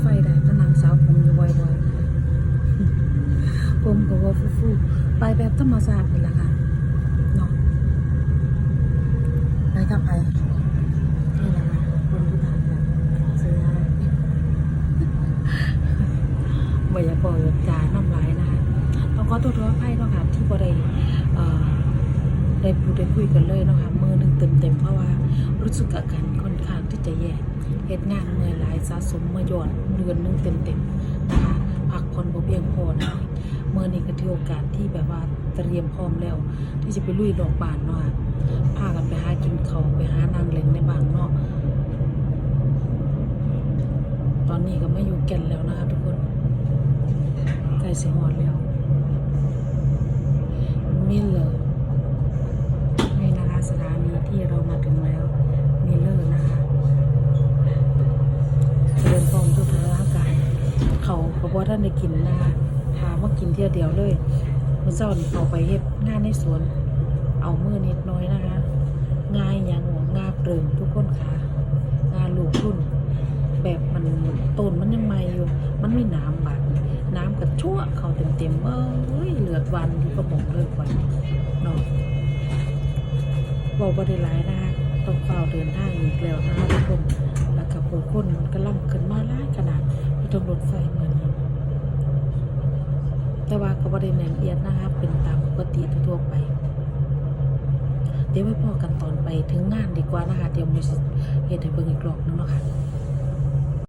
ไฟได้ก็นางสาวผมอยู่บ่อยๆผมก็ว่าฟูฟูไปแบบธรรมชาตินี่แหละค่ะเนาะไปกับไปนี่แหลคนที่ทำแบบเสื้อบ่อยากบอกอยจ่ายน้ำลายนะคะเราก็ตัวรู้อภัยเนาะค่ะที่บริเอ่อ ได้พูดได้คุยกันเลยนะคะมือหนึ่งเต็มๆเพราะว่ารู้สึกอาการค่อนข้างที่จะแย่เหตุงานเมื่อยหลายสะสมมาย้อนเดือนหนึงเต็มๆนะคะพักผ่อนบ่เพียงพอนะเมื่อนี้ก็ถือโอกาสที่แบบว่าเตรียมพร้อมแล้ว ที่จะไปลุยดอกบานเนาะพากันไปหากินเขาไปหานางเล่นในบานเนาะตอนนี้ก็ไม่อยู่แก่นแล้วนะคะทุกคนใกล้สิหอดแล้วมิลเลอร์นี่นะคะสถานี ที่เรามาถึงแล้วมิเลอร์นะคะเดินพร้อมทุกทางร่างกายเขาเพราะว่าท่านได้กินนะคะพามากินเที่ยวเดียวเลยมื่อเช้านี่เขาไปเฮ็ดงานในสวน เอามือนิดน้อยนะคะงายหยังหัวงาเปลิงทุกคนค่ะงานลูกรุ่น แบบมันต้นมันยังใหม่อยู่ มันมีน้ำบาดน้ำกระชั่วเขาเต็มๆเอ้ยเหลือดวันอยู่กระบอกเลยไป บอกบริไลายนะคะต้องเฝ้าเดินทางอีกแล้วนะคะทุกคนแล้วกับผู้คนก็ล่ำขึ้นมาหลายขนาดที่ตรงรถไฟเหมือนแต่ว่าก็บริเนนเอียดนะคะ เป็นตามปกติทั่วไป เดี๋ยวไว้พอกันตอนไปถึงงานดีกว่านะคะ เดี๋ยวมีเหตุให้เบิ่งอีกรอบนึงเนาะค่ะ